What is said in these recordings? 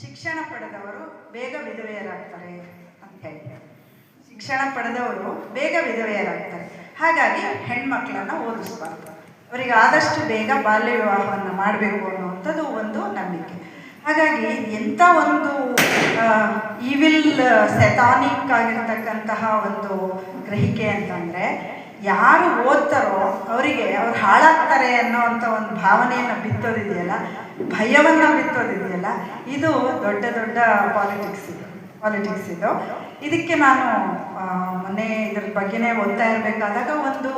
ಶಿಕ್ಷಣ ಪಡೆದವರು ಬೇಗ ವಿಧವೆಯರಾಗ್ತಾರೆ ಅಂತ ಹೇಳಿ ಶಿಕ್ಷಣ ಪಡೆದವರು ಬೇಗ ವಿಧವೆಯರಾಗ್ತಾರೆ. ಹಾಗಾಗಿ ಹೆಣ್ಮಕ್ಳನ್ನ ಓದಿಸ್ಬಾರ್ದು. ಅವರಿಗೆ ಆದಷ್ಟು ಬೇಗ ಬಾಲ್ಯ ವಿವಾಹವನ್ನು ಮಾಡಬೇಕು ಅನ್ನುವಂಥದ್ದು ಒಂದು ನಂಬಿಕೆ. ಹಾಗಾಗಿ ಎಂಥ ಒಂದು ಈವಿಲ್ ಸೆತಾನಿಕ್ ಆಗಿರ್ತಕ್ಕಂತಹ ಒಂದು ಗ್ರಹಿಕೆ ಅಂತಂದರೆ ಯಾರು ಓದ್ತಾರೋ ಅವರಿಗೆ ಅವ್ರು ಹಾಳಾಗ್ತಾರೆ ಅನ್ನೋವಂಥ ಒಂದು ಭಾವನೆಯನ್ನು ಬಿತ್ತೋದಿದೆಯಲ್ಲ? ಭಯವನ್ನು ಬಿತ್ತೋದಿದೆಯಲ್ಲ? ಇದು ದೊಡ್ಡ ದೊಡ್ಡ ಪಾಲಿಟಿಕ್ಸ್ ಇದು. ಪಾಲಿಟಿಕ್ಸ್ ಇದು. ಇದಕ್ಕೆ ನಾನು ಮೊನ್ನೆ ಇದ್ರ ಬಗ್ಗೆನೇ ಓದ್ತಾ ಇರಬೇಕಾದಾಗ ಒಂದು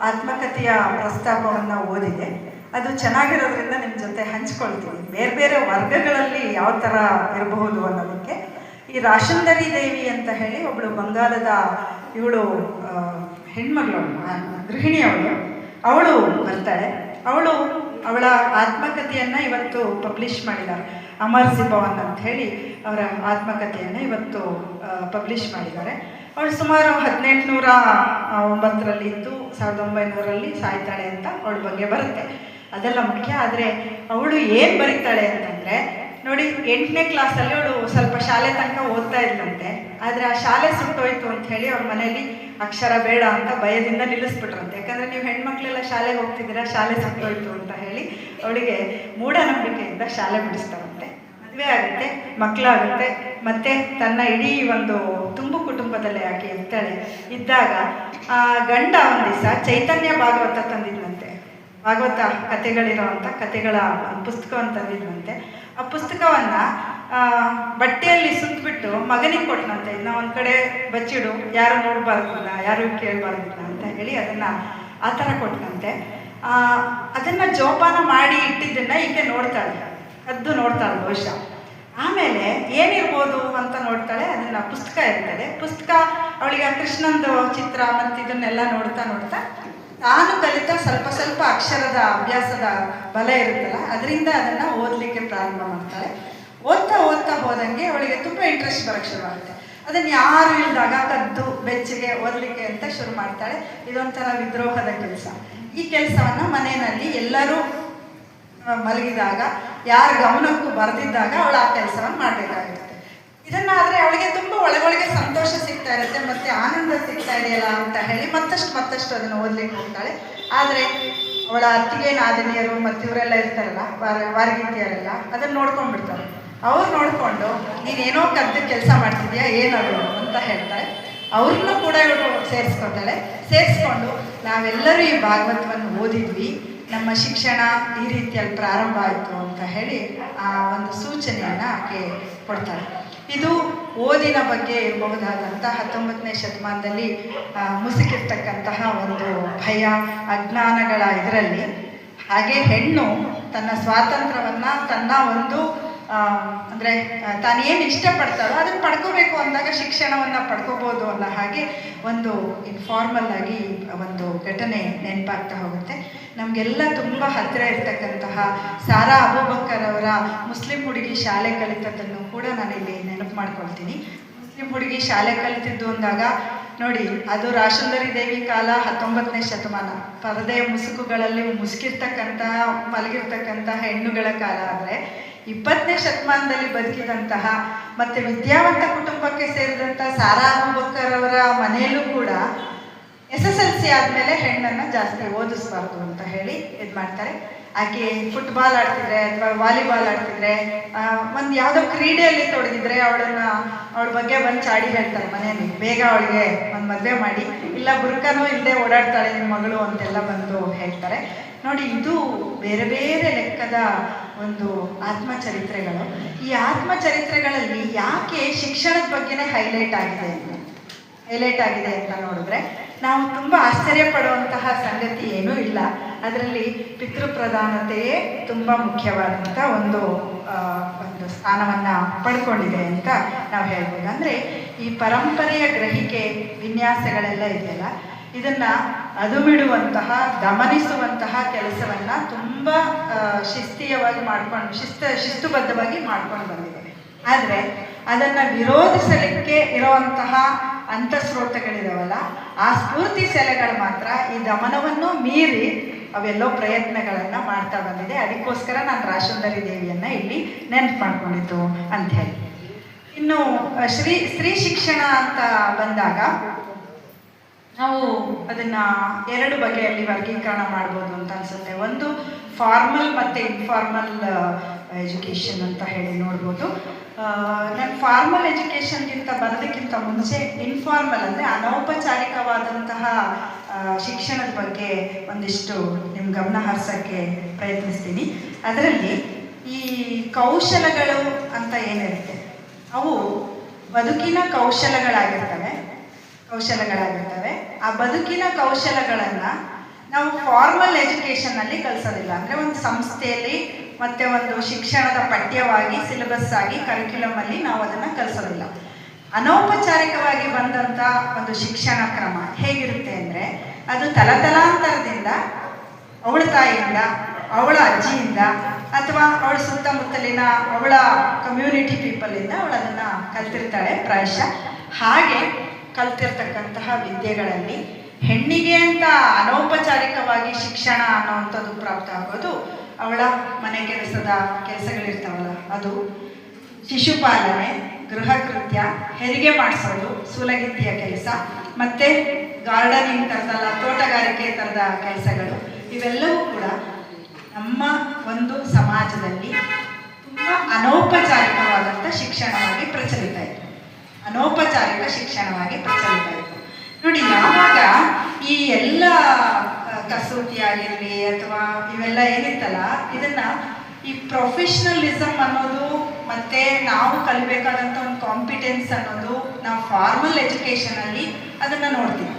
ಆತ್ಮಕಥೆಯ ಪ್ರಸ್ತಾಪವನ್ನು ಓದಿದೆ. ಅದು ಚೆನ್ನಾಗಿರೋದ್ರಿಂದ ನಿಮ್ಮ ಜೊತೆ ಹಂಚ್ಕೊಳ್ತೀನಿ. ಬೇರೆ ಬೇರೆ ವರ್ಗಗಳಲ್ಲಿ ಯಾವ ಥರ ಇರಬಹುದು ಅನ್ನೋದಕ್ಕೆ. ಈ ರಾಶಂದರಿ ದೇವಿ ಅಂತ ಹೇಳಿ ಒಬ್ಬಳು ಬಂಗಾಳದ ಇವಳು ಹೆಣ್ಮಗಳು ಗೃಹಿಣಿ ಅವಳು ಅವಳು ಬರ್ತಾಳೆ. ಅವಳು ಅವಳ ಆತ್ಮಕಥೆಯನ್ನು ಇವತ್ತು ಪಬ್ಲಿಷ್ ಮಾಡಿದ್ದಾರೆ. ಅಮರ್ ಸಿಬವನ್ ಅಂತ ಹೇಳಿ ಅವರ ಆತ್ಮಕಥೆಯನ್ನು ಇವತ್ತು ಪಬ್ಲಿಷ್ ಮಾಡಿದ್ದಾರೆ. ಅವಳು ಸುಮಾರು ಹದಿನೆಂಟುನೂರ ಒಂಬತ್ತರಲ್ಲಿ ಇದ್ದು ಸಾವಿರದ ಒಂಬೈನೂರಲ್ಲಿ ಸಾಯ್ತಾಳೆ ಅಂತ ಅವಳ ಬಗ್ಗೆ ಬರುತ್ತೆ. ಅದೆಲ್ಲ ಮುಖ್ಯ, ಆದರೆ ಅವಳು ಏನು ಬರೀತಾಳೆ ಅಂತಂದರೆ ನೋಡಿ, ಎಂಟನೇ ಕ್ಲಾಸಲ್ಲಿ ಅವಳು ಸ್ವಲ್ಪ ಶಾಲೆ ತನಕ ಓದ್ತಾ ಇದ್ಲಂತೆ ಆದರೆ ಆ ಶಾಲೆ ಸುಟ್ಟೋಯ್ತು ಅಂತ ಹೇಳಿ ಅವ್ರ ಮನೇಲಿ, ಅಕ್ಷರ ಬೇಡ ಅಂತ ಭಯದಿಂದ ನಿಲ್ಲಿಸ್ಬಿಟ್ರಂತೆ. ಯಾಕಂದರೆ ನೀವು ಹೆಣ್ಮಕ್ಳೆಲ್ಲ ಶಾಲೆಗೆ ಹೋಗ್ತಿದ್ದೀರಾ, ಶಾಲೆ ಸುಟ್ಟೋಯ್ತು ಅಂತ ಹೇಳಿ ಅವಳಿಗೆ ಮೂಢನಂಬಿಕೆಯಿಂದ ಶಾಲೆ ಬಿಡಿಸ್ತಾರಂತೆ. ಮದುವೆ ಆಗುತ್ತೆ, ಮಕ್ಕಳಾಗುತ್ತೆ. ಮತ್ತೆ ತನ್ನ ಇಡೀ ಒಂದು ತುಂಬು ಕುಟುಂಬದಲ್ಲೇ ಆಕೆ ಇರ್ತಾಳೆ ಇದ್ದಾಗ, ಆ ಗಂಡ ಒಂದು ದಿವಸ ಚೈತನ್ಯ ಭಾಗವತ ತಂದಿದ್ನಂತೆ. ಭಾಗವತ ಕಥೆಗಳಿರೋವಂಥ ಕಥೆಗಳ ಒಂದು ಪುಸ್ತಕವನ್ನು ತಂದಿದ್ವಂತೆ ಆ ಪುಸ್ತಕವನ್ನು ಬಟ್ಟೆಯಲ್ಲಿ ಸುತ್ತಬಿಟ್ಟು ಮಗನಿಗೆ ಕೊಟ್ಟನಂತೆ ಇದನ್ನ ಒಂದು ಕಡೆ ಬಚ್ಚಿಡು, ಯಾರು ನೋಡಬಾರ್ದಿಲ್ಲ, ಯಾರು ಕೇಳಬಾರ್ದಿಲ್ಲ ಅಂತ ಹೇಳಿ ಅದನ್ನು ಆ ಥರ ಕೊಟ್ಟನಂತೆ ಅದನ್ನು ಜೋಪಾನ ಮಾಡಿ ಇಟ್ಟಿದ್ದನ್ನು ಈಕೆ ನೋಡ್ತಾಳೆ ಅದು ನೋಡ್ತಾಳೆ ಬಹುಶಃ. ಆಮೇಲೆ ಏನಿರ್ಬೋದು ಅಂತ ನೋಡ್ತಾಳೆ, ಅದನ್ನ ಪುಸ್ತಕ ಇರ್ತದೆ. ಪುಸ್ತಕ, ಅವಳಿಗೆ ಕೃಷ್ಣಂದು ಚಿತ್ರ ಮತ್ತು ಇದನ್ನೆಲ್ಲ ನೋಡ್ತಾ ನೋಡ್ತಾ ತಾನು ಕಲಿತ ಸ್ವಲ್ಪ ಸ್ವಲ್ಪ ಅಕ್ಷರದ ಅಭ್ಯಾಸದ ಬಲ ಇರುತ್ತಲ್ಲ, ಅದರಿಂದ ಅದನ್ನು ಓದಲಿಕ್ಕೆ ಪ್ರಾರಂಭ ಮಾಡ್ತಾಳೆ ಓದ್ತಾ ಓದ್ತಾ ಹೋದಂಗೆ ಅವಳಿಗೆ ತುಂಬ ಇಂಟ್ರೆಸ್ಟ್ ಬರೋಕ್ಕೆ ಶುರುವಾಗುತ್ತೆ ಅದನ್ನು ಯಾರು ಇಲ್ದಾಗ ಕದ್ದು, ಬೆಚ್ಚಗೆ ಓದಲಿಕ್ಕೆ ಅಂತ ಶುರು ಮಾಡ್ತಾಳೆ. ಇದೊಂಥರ ವಿದ್ರೋಹದ ಕೆಲಸ. ಈ ಕೆಲಸವನ್ನು ಮನೆಯಲ್ಲಿ ಎಲ್ಲರೂ ಮಲಗಿದಾಗ, ಯಾರ ಗಮನಕ್ಕೂ ಬರೆದಿದ್ದಾಗ ಅವಳು ಆ ಕೆಲಸವನ್ನು ಮಾಡಬೇಕಾಗಿರುತ್ತೆ. ಇದನ್ನಾದರೆ ಅವಳಿಗೆ ತುಂಬ ಒಳಗೊಳಗೆ ಸಂತೋಷ ಸಿಗ್ತಾ ಇರುತ್ತೆ, ಮತ್ತೆ ಆನಂದ ಸಿಗ್ತಾ ಇದೆಯಲ್ಲ ಅಂತ ಹೇಳಿ ಮತ್ತಷ್ಟು ಮತ್ತಷ್ಟು ಅದನ್ನು ಓದ್ಲಿಕ್ಕೆ ಹೋಗ್ತಾಳೆ. ಆದರೆ ಅವಳ ಅತ್ತಿಗೆ, ನಾದಿನಿಯರು ಮತ್ತು ಇವರೆಲ್ಲ ಇರ್ತಾರಲ್ಲ, ವಾರ, ವಾರಗೀತಿಯರೆಲ್ಲ ಅದನ್ನು ನೋಡ್ಕೊಂಡ್ಬಿಡ್ತಾರೆ. ಅವ್ರು ನೋಡಿಕೊಂಡು, ನೀನೇನೋ ಕದ್ದು ಕೆಲಸ ಮಾಡ್ತಿದ್ಯಾ ಏನದು ಅಂತ ಹೇಳ್ತಾಳೆ ಅವ್ರನ್ನೂ ಕೂಡ ಇವಳು ಸೇರಿಸ್ಕೊತಾಳೆ ಸೇರಿಸ್ಕೊಂಡು ನಾವೆಲ್ಲರೂ ಈ ಭಾಗವತವನ್ನು ಓದಿದ್ವಿ. ನಮ್ಮ ಶಿಕ್ಷಣ ಈ ರೀತಿಯಲ್ಲಿ ಪ್ರಾರಂಭ ಆಯಿತು ಅಂತ ಹೇಳಿ ಆ ಒಂದು ಸೂಚನೆಯನ್ನು ಆಕೆ ಕೊಡ್ತಾಳೆ. ಇದು ಓದಿನ ಬಗ್ಗೆ ಇರಬಹುದಾದಂಥ ಹತ್ತೊಂಬತ್ತನೇ ಶತಮಾನದಲ್ಲಿ ಮುಸುಕಿರ್ತಕ್ಕಂತಹ ಒಂದು ಭಯ, ಅಜ್ಞಾನಗಳ ಇದರಲ್ಲಿ ಹಾಗೆ ಹೆಣ್ಣು ತನ್ನ ಸ್ವಾತಂತ್ರ್ಯವನ್ನು ತನ್ನ ಒಂದು ಅಂದ್ರೆ ತಾನು ತಾನೇನು ಇಷ್ಟಪಡ್ತಾಳೋ ಅದನ್ನು ಪಡ್ಕೋಬೇಕು ಅಂದಾಗ ಶಿಕ್ಷಣವನ್ನು ಪಡ್ಕೋಬೋದು ಅನ್ನೋ ಹಾಗೆ ಒಂದು ಇನ್ಫಾರ್ಮಲ್ ಆಗಿ ಒಂದು ಘಟನೆ ನೆನಪಾಗ್ತಾ ಹೋಗುತ್ತೆ. ನಮಗೆಲ್ಲ ತುಂಬ ಹತ್ತಿರ ಇರ್ತಕ್ಕಂತಹ ಸಾರಾ ಅಬೂಬಕ್ಕರ್ ಅವರ ಮುಸ್ಲಿಂ ಹುಡುಗಿ ಶಾಲೆ ಕಲಿತದ್ದನ್ನು ಕೂಡ ನಾನಿಲ್ಲಿ ನೆನಪು ಮಾಡ್ಕೊಳ್ತೀನಿ. ಮುಸ್ಲಿಂ ಹುಡುಗಿ ಶಾಲೆ ಕಲಿತಿದ್ದು ಅಂದಾಗ ನೋಡಿ, ಅದು ರಾಶುಂದರಿ ದೇವಿ ಕಾಲ ಹತ್ತೊಂಬತ್ತನೇ ಶತಮಾನ. ಪರದೆಯ ಮುಸುಕುಗಳಲ್ಲಿ ಮುಸುಕಿರ್ತಕ್ಕಂತಹ ಮಲಗಿರ್ತಕ್ಕಂತಹ ಹೆಣ್ಣುಗಳ ಕಾಲ ಆದರೆ ಇಪ್ಪತ್ತನೇ ಶತಮಾನದಲ್ಲಿ ಬದುಕಿದಂತಹ ಮತ್ತೆ ವಿದ್ಯಾವಂತ ಕುಟುಂಬಕ್ಕೆ ಸೇರಿದಂಥ ಸಾರಾ ಅಬೂಬಕ್ಕರ್ ಅವರ ಮನೆಯಲ್ಲೂ ಕೂಡ ಎಸ್ ಎಸ್ ಎಲ್ ಸಿ ಆದಮೇಲೆ ಹೆಣ್ಣನ್ನು ಜಾಸ್ತಿ ಓದಿಸ್ಬಾರ್ದು ಅಂತ ಹೇಳಿ ಇದು ಮಾಡ್ತಾರೆ ಆಕೆ ಫುಟ್ಬಾಲ್ ಆಡ್ತಿದ್ರೆ ಅಥವಾ ವಾಲಿಬಾಲ್ ಆಡ್ತಿದ್ರೆ ಒಂದು ಯಾವುದೋ ಕ್ರೀಡೆಯಲ್ಲಿ ತೊಡಗಿದ್ರೆ ಅವಳನ್ನ ಅವಳ ಬಗ್ಗೆ ಬಂದು ಚಾಡಿ ಹೇಳ್ತಾರೆ ಮನೆಯಲ್ಲಿ. ಬೇಗ ಅವಳಿಗೆ ಒಂದು ಮದುವೆ ಮಾಡಿ, ಇಲ್ಲ ಬುರ್ಕನೂ ಇಲ್ಲದೆ ಓಡಾಡ್ತಾಳೆ ನಿಮ್ಮ ಮಗಳು ಅಂತೆಲ್ಲ ಬಂದು ಹೇಳ್ತಾರೆ. ನೋಡಿ, ಇದು ಬೇರೆ ಬೇರೆ ಲೆಕ್ಕದ ಒಂದು ಆತ್ಮಚರಿತ್ರೆಗಳು. ಈ ಆತ್ಮಚರಿತ್ರೆಗಳಲ್ಲಿ ಯಾಕೆ ಶಿಕ್ಷಣದ ಬಗ್ಗೆನೇ ಹೈಲೈಟ್ ಆಗಿದೆ ಹೈಲೈಟ್ ಆಗಿದೆ ಅಂತ ನೋಡಿದ್ರೆ ನಾವು ತುಂಬ ಆಶ್ಚರ್ಯ ಪಡುವಂತಹ ಸಂಗತಿ ಏನೂ ಇಲ್ಲ. ಅದರಲ್ಲಿ ಪಿತೃಪ್ರಧಾನತೆಯೇ ತುಂಬ ಮುಖ್ಯವಾದಂಥ ಒಂದು ಒಂದು ಸ್ಥಾನವನ್ನು ಪಡ್ಕೊಂಡಿದೆ ಅಂತ ನಾವು ಹೇಳ್ಬೋದು. ಅಂದರೆ ಈ ಪರಂಪರೆಯ ಗ್ರಹಿಕೆ, ವಿನ್ಯಾಸಗಳೆಲ್ಲ ಇದೆಯಲ್ಲ, ಇದನ್ನು ಅದುಮಿಡುವಂತಹ ಗಮನಿಸುವಂತಹ ಕೆಲಸವನ್ನು ತುಂಬ ಶಿಸ್ತೀಯವಾಗಿ ಮಾಡ್ಕೊಂಡು, ಶಿಸ್ತ, ಶಿಸ್ತುಬದ್ಧವಾಗಿ ಮಾಡ್ಕೊಂಡು ಬಂದಿದೆ. ಆದರೆ ಅದನ್ನು ವಿರೋಧಿಸಲಿಕ್ಕೆ ಇರುವಂತಹ ಅಂತಸ್ರೋತಗಳಿದಾವಲ್ಲ, ಆ ಸ್ಫೂರ್ತಿ ಸೆಲೆಗಳು ಮಾತ್ರ ಈ ದಮನವನ್ನು ಮೀರಿ ಅವೆಲ್ಲೋ ಪ್ರಯತ್ನಗಳನ್ನು ಮಾಡ್ತಾ ಬಂದಿದೆ. ಅದಕ್ಕೋಸ್ಕರ ನಾನು ರಾಶುಂದರಿ ದೇವಿಯನ್ನು ಇಲ್ಲಿ ನೆನಪು ಮಾಡ್ಕೊಂಡಿದ್ದು ಅಂತ ಹೇಳಿ. ಇನ್ನು ಶ್ರೀ, ಸ್ತ್ರೀ ಶಿಕ್ಷಣ ಅಂತ ಬಂದಾಗ ನಾವು ಅದನ್ನ ಎರಡು ಬಗೆಯಲ್ಲಿ ವರ್ಗೀಕರಣ ಮಾಡ್ಬೋದು ಅಂತ ಅನ್ಸುತ್ತೆ. ಒಂದು ಫಾರ್ಮಲ್ ಮತ್ತೆ ಇನ್ಫಾರ್ಮಲ್ ಎಜುಕೇಷನ್ ಅಂತ ಹೇಳಿ ನೋಡ್ಬೋದು. ನಾನು ಫಾರ್ಮಲ್ ಎಜುಕೇಷನ್ಗಿಂತ ಬರೋದಕ್ಕಿಂತ ಮುಂಚೆ ಇನ್ಫಾರ್ಮಲ್ ಅಂದರೆ ಅನೌಪಚಾರಿಕವಾದಂತಹ ಶಿಕ್ಷಣದ ಬಗ್ಗೆ ಒಂದಿಷ್ಟು ನಿಮ್ಮ ಗಮನ ಹರಿಸೋಕ್ಕೆ ಪ್ರಯತ್ನಿಸ್ತೀನಿ. ಅದರಲ್ಲಿ ಈ ಕೌಶಲಗಳು ಅಂತ ಏನಿರುತ್ತೆ? ಅವು ಬದುಕಿನ ಕೌಶಲಗಳಾಗಿರ್ತವೆ. ಕೌಶಲಗಳಾಗಿರ್ತವೆ. ಆ ಬದುಕಿನ ಕೌಶಲಗಳನ್ನು ನಾವು ಫಾರ್ಮಲ್ ಎಜುಕೇಷನಲ್ಲಿ ಕಲಿಸೋದಿಲ್ಲ. ಅಂದರೆ ಒಂದು ಸಂಸ್ಥೆಯಲ್ಲಿ ಮತ್ತೆ ಒಂದು ಶಿಕ್ಷಣದ ಪಠ್ಯವಾಗಿ ಸಿಲೆಬಸ್ ಆಗಿ ಕರಿಕ್ಯುಲಮ್ ಅಲ್ಲಿ ನಾವು ಅದನ್ನು ಕಲಿಸೋದಿಲ್ಲ. ಅನೌಪಚಾರಿಕವಾಗಿ ಬಂದಂಥ ಒಂದು ಶಿಕ್ಷಣ ಕ್ರಮ ಹೇಗಿರುತ್ತೆ ಅಂದರೆ, ಅದು ತಲತಲಾಂತರದಿಂದ ಅವಳ ತಾಯಿಯಿಂದ, ಅವಳ ಅಜ್ಜಿಯಿಂದ ಅಥವಾ ಅವಳ ಸುತ್ತಮುತ್ತಲಿನ ಅವಳ ಕಮ್ಯುನಿಟಿ ಪೀಪಲಿಂದ ಅವಳು ಅದನ್ನು ಕಲ್ತಿರ್ತಾಳೆ ಪ್ರಾಯಶಃ. ಹಾಗೆ ಕಲ್ತಿರ್ತಕ್ಕಂತಹ ವಿದ್ಯೆಗಳಲ್ಲಿ ಹೆಣ್ಣಿಗೆ ಅಂತ ಅನೌಪಚಾರಿಕವಾಗಿ ಶಿಕ್ಷಣ ಅನ್ನೋವಂಥದ್ದು ಪ್ರಾಪ್ತ ಆಗೋದು ಅವಳ ಮನೆ ಕೆಲಸದ ಕೆಲಸಗಳಿರ್ತಾವಲ್ಲ. ಅದು ಶಿಶುಪಾಲನೆ ಗೃಹ ಕೃತ್ಯ, ಹೆರಿಗೆ ಮಾಡಿಸೋದು, ಸೂಲಗಿತ್ತಿಯ ಕೆಲಸ, ಮತ್ತೆ ಗಾರ್ಡನಿಂಗ್ ಥರದಲ್ಲ ತೋಟಗಾರಿಕೆ ಥರದ ಕೆಲಸಗಳು, ಇವೆಲ್ಲವೂ ಕೂಡ ನಮ್ಮ ಒಂದು ಸಮಾಜದಲ್ಲಿ ತುಂಬ ಅನೌಪಚಾರಿಕವಾದಂಥ ಶಿಕ್ಷಣವಾಗಿ ಪ್ರಚಲಿತ ಇತ್ತು. ಅನೌಪಚಾರಿಕ ಶಿಕ್ಷಣವಾಗಿ ಪ್ರಚಲಿತ ಇತ್ತು ನೋಡಿ, ಯಾವಾಗ ಈ ಎಲ್ಲ ಕಸೂತಿ ಆಗಿರಲಿ ಅಥವಾ ಇವೆಲ್ಲ ಏನಿತ್ತಲ್ಲ, ಇದನ್ನ ಈ ಪ್ರೊಫೆಷ್ನಲಿಸಮ್ ಅನ್ನೋದು ಮತ್ತೆ ನಾವು ಕಲಿಬೇಕಾದಂತ ಒಂದು ಕಾಂಪಿಟೆನ್ಸ್ ಅನ್ನೋದು ನಾವು ಫಾರ್ಮಲ್ ಎಜುಕೇಶನ್ ಅಲ್ಲಿ ಅದನ್ನ ನೋಡ್ತೀವಿ.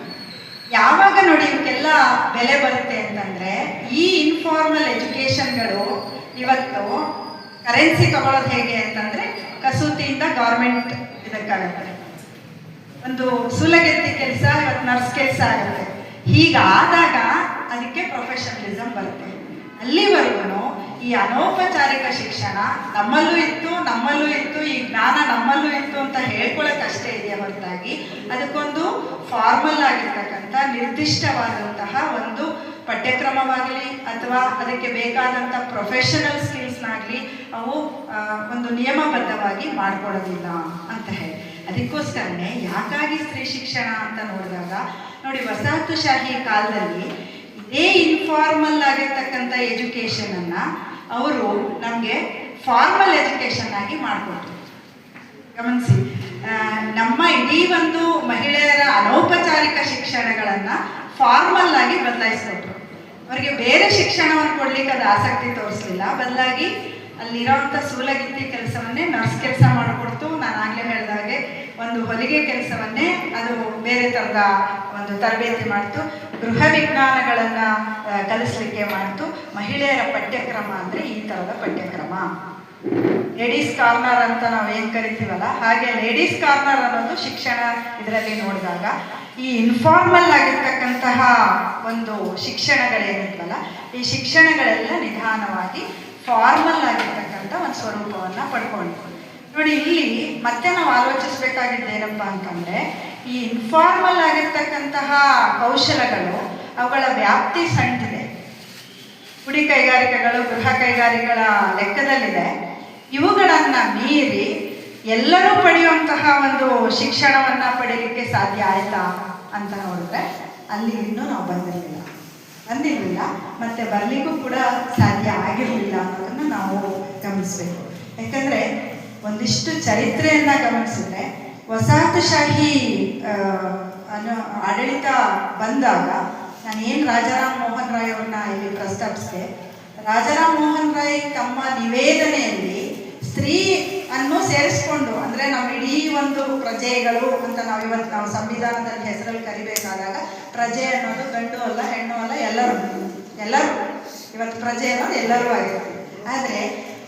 ಯಾವಾಗ ನೋಡಿ ಇವಕ್ಕೆಲ್ಲ ಬೆಲೆ ಬರುತ್ತೆ ಅಂತಂದ್ರೆ, ಈ ಇನ್ಫಾರ್ಮಲ್ ಎಜುಕೇಶನ್ಗಳು ಇವತ್ತು ಕರೆನ್ಸಿ ತಗೊಳ್ಳೋದು ಹೇಗೆ ಅಂತಂದ್ರೆ, ಕಸೂತಿಯಿಂದ ಗೌರ್ಮೆಂಟ್ ಇದಕ್ಕಾಗುತ್ತೆ ಒಂದು ಸುಲಗೆತ್ತಿ ಕೆಲಸ, ಇವತ್ತು ನರ್ಸ್ ಕೆಲಸ ಆಗುತ್ತೆ. ಹೀಗಾದಾಗ ಅದಕ್ಕೆ ಪ್ರೊಫೆಷನಲಿಸಮ್ ಬರುತ್ತೆ. ಅಲ್ಲಿವರೆಗೂ ಈ ಅನೌಪಚಾರಿಕ ಶಿಕ್ಷಣ ನಮ್ಮಲ್ಲೂ ಇತ್ತು ನಮ್ಮಲ್ಲೂ ಇತ್ತು, ಈ ಜ್ಞಾನ ನಮ್ಮಲ್ಲೂ ಇತ್ತು ಅಂತ ಹೇಳ್ಕೊಳಕ್ ಅಷ್ಟೇ ಇದೆಯಾ ಹೊರತಾಗಿ? ಅದಕ್ಕೊಂದು ಫಾರ್ಮಲ್ ಆಗಿರ್ತಕ್ಕಂಥ ನಿರ್ದಿಷ್ಟವಾದಂತಹ ಒಂದು ಪಠ್ಯಕ್ರಮವಾಗಲಿ ಅಥವಾ ಅದಕ್ಕೆ ಬೇಕಾದಂಥ ಪ್ರೊಫೆಷನಲ್ ಸ್ಕಿಲ್ಸ್ನಾಗಲಿ ಅವು ಒಂದು ನಿಯಮಬದ್ಧವಾಗಿ ಮಾಡ್ಕೊಳ್ಳೋದಿಲ್ಲ ಅಂತ ಹೇಳಿ. ಅದಕ್ಕೋಸ್ಕರನೇ ಯಾಕಾಗಿ ಸ್ತ್ರೀ ಶಿಕ್ಷಣ ಅಂತ ನೋಡಿದಾಗ, ನೋಡಿ ವಸಾಹತುಶಾಹಿ ಕಾಲದಲ್ಲಿ ಇದೇ ಇನ್ಫಾರ್ಮಲ್ ಆಗಿರ್ತಕ್ಕಂಥ ಎಜುಕೇಷನನ್ನು ಅವರು ನಮಗೆ ಫಾರ್ಮಲ್ ಎಜುಕೇಷನ್ ಆಗಿ ಮಾಡಿಕೊಟ್ರು. ಗಮನಿಸಿ ನಮ್ಮ ಇಡೀ ಒಂದು ಮಹಿಳೆಯರ ಅನೌಪಚಾರಿಕ ಶಿಕ್ಷಣಗಳನ್ನು ಫಾರ್ಮಲ್ ಆಗಿ ಬದಲಾಯಿಸ್ಕೊಟ್ರು. ಅವರಿಗೆ ಬೇರೆ ಶಿಕ್ಷಣವನ್ನು ಕೊಡ್ಲಿಕ್ಕೆ ಅದು ಆಸಕ್ತಿ ತೋರಿಸ್ಲಿಲ್ಲ. ಬದಲಾಗಿ ಅಲ್ಲಿರೋಂಥ ಸೂಲಗಿತ್ತಿ ಕೆಲಸವನ್ನೇ ನರ್ಸ್ ಕೆಲಸ ಮಾಡಿಕೊಡ್ತು. ನಾನು ಆಗಲೇ ಹೇಳಿದಾಗೆ ಒಂದು ಹೊಲಿಗೆ ಕೆಲಸವನ್ನೇ ಅದು ಬೇರೆ ಥರದ ಒಂದು ತರಬೇತಿ ಮಾಡ್ತು. ಗೃಹ ವಿಜ್ಞಾನಗಳನ್ನು ಕಲಿಸ್ಲಿಕ್ಕೆ ಮಾಡ್ತು. ಮಹಿಳೆಯರ ಪಠ್ಯಕ್ರಮ ಅಂದರೆ ಈ ಥರದ ಪಠ್ಯಕ್ರಮ. ಲೇಡೀಸ್ ಕಾರ್ನರ್ ಅಂತ ನಾವು ಏನು ಕರಿತೀವಲ್ಲ, ಹಾಗೆ ಲೇಡೀಸ್ ಕಾರ್ನರ್ ಅನ್ನೋದು ಶಿಕ್ಷಣ ಇದರಲ್ಲಿ ನೋಡಿದಾಗ ಈ ಇನ್ಫಾರ್ಮಲ್ ಆಗಿರ್ತಕ್ಕಂತಹ ಒಂದು ಶಿಕ್ಷಣಗಳೇನಿದ್ವಲ್ಲ ಈ ಶಿಕ್ಷಣಗಳೆಲ್ಲ ನಿಧಾನವಾಗಿ ಫಾರ್ಮಲ್ ಆಗಿರ್ತಕ್ಕಂಥ ಒಂದು ಸ್ವರೂಪವನ್ನು ಪಡ್ಕೊಂಡು ನೋಡಿ, ಇಲ್ಲಿ ಮತ್ತೆ ನಾವು ಆಲೋಚಿಸ್ಬೇಕಾಗಿದ್ದು ಏನಪ್ಪ ಅಂತಂದ್ರೆ, ಈ ಇನ್ಫಾರ್ಮಲ್ ಆಗಿರ್ತಕ್ಕಂತಹ ಕೌಶಲಗಳು ಅವುಗಳ ವ್ಯಾಪ್ತಿ ಸಣ್ಣದಿದೆ ಗುಡಿ ಕೈಗಾರಿಕೆಗಳು, ಗೃಹ ಕೈಗಾರಿಕೆಗಳ ಲೆಕ್ಕದಲ್ಲಿದೆ. ಇವುಗಳನ್ನ ಮೀರಿ ಎಲ್ಲರೂ ಪಡೆಯುವಂತಹ ಒಂದು ಶಿಕ್ಷಣವನ್ನ ಪಡೆಯಲಿಕ್ಕೆ ಸಾಧ್ಯ ಆಯ್ತಾ ಅಂತ ನೋಡಿದ್ರೆ ಅಲ್ಲಿ ಇನ್ನೂ ನಾವು ಬಂದಿರಲಿಲ್ಲ. ಬಂದಿರಲಿಲ್ಲ, ಮತ್ತೆ ಬರಲಿಕ್ಕೂ ಕೂಡ ಸಾಧ್ಯ ಆಗಿರಲಿಲ್ಲ ಅನ್ನೋದನ್ನ ನಾವು ಗಮನಿಸಬೇಕು. ಯಾಕಂದ್ರೆ ಒಂದಿಷ್ಟು ಚರಿತ್ರೆಯನ್ನ ಗಮನಿಸಿದ್ರೆ ವಸಾಹತುಶಾಹಿ ಆಡಳಿತ ಬಂದಾಗ ನಾನು ಏನು ರಾಜಾರಾಮ್ ಮೋಹನ್ ರಾಯ್ ಅವ್ರನ್ನ ಇಲ್ಲಿ ಪ್ರಸ್ತಾಪಿಸಿದೆ, ರಾಜಾರಾಮ್ ಮೋಹನ್ ರಾಯ್ ತಮ್ಮ ನಿವೇದನೆಯಲ್ಲಿ ಸ್ತ್ರೀ ಅನ್ನು ಸೇರಿಸ್ಕೊಂಡು, ಅಂದ್ರೆ ನಾವು ಇಡೀ ಒಂದು ಪ್ರಜೆಗಳು ಅಂತ ನಾವು ಇವತ್ತು ನಾವು ಸಂವಿಧಾನದಲ್ಲಿ ಹೆಸರಲ್ಲಿ ಕರಿಬೇಕಾದಾಗ ಪ್ರಜೆ ಅನ್ನೋದು ಗಂಡು ಅಲ್ಲ, ಹೆಣ್ಣು ಅಲ್ಲ, ಎಲ್ಲರೂ. ಎಲ್ಲರೂ. ಇವತ್ತು ಪ್ರಜೆ ಅನ್ನೋದು ಎಲ್ಲರೂ ಆಗಿರುತ್ತೆ ಆದರೆ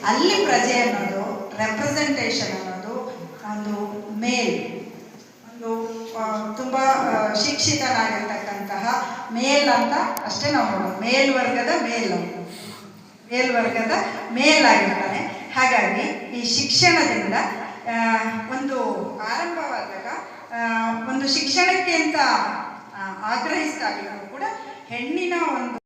ಅಲ್ಲಿ ಪ್ರಜೆ ಅನ್ನೋದು ರೆಪ್ರೆಸೆಂಟೇಷನ್ ಅನ್ನೋದು ಒಂದು ಮೇಲ್ ಒಂದು ತುಂಬಾ ಶಿಕ್ಷಿತನಾಗಿರ್ತಕ್ಕಂತಹ ಮೇಲ್ ಅಂತ ಅಷ್ಟೇ ನಾವು ನೋಡೋದು. ಮೇಲ್ವರ್ಗದ ಮೇಲ್ ಮೇಲ್ವರ್ಗದ ಮೇಲ್ ಮೇಲಾಗಿರ್ತಾನೆ ಹಾಗಾಗಿ ಈ ಶಿಕ್ಷಣದಿಂದ ಒಂದು ಆರಂಭವಾದಾಗ ಒಂದು ಶಿಕ್ಷಣಕ್ಕೆ ಅಂತ ಆಗ್ರಹಿಸಿದಾಗ ಕೂಡ ಹೆಣ್ಣಿನ ಒಂದು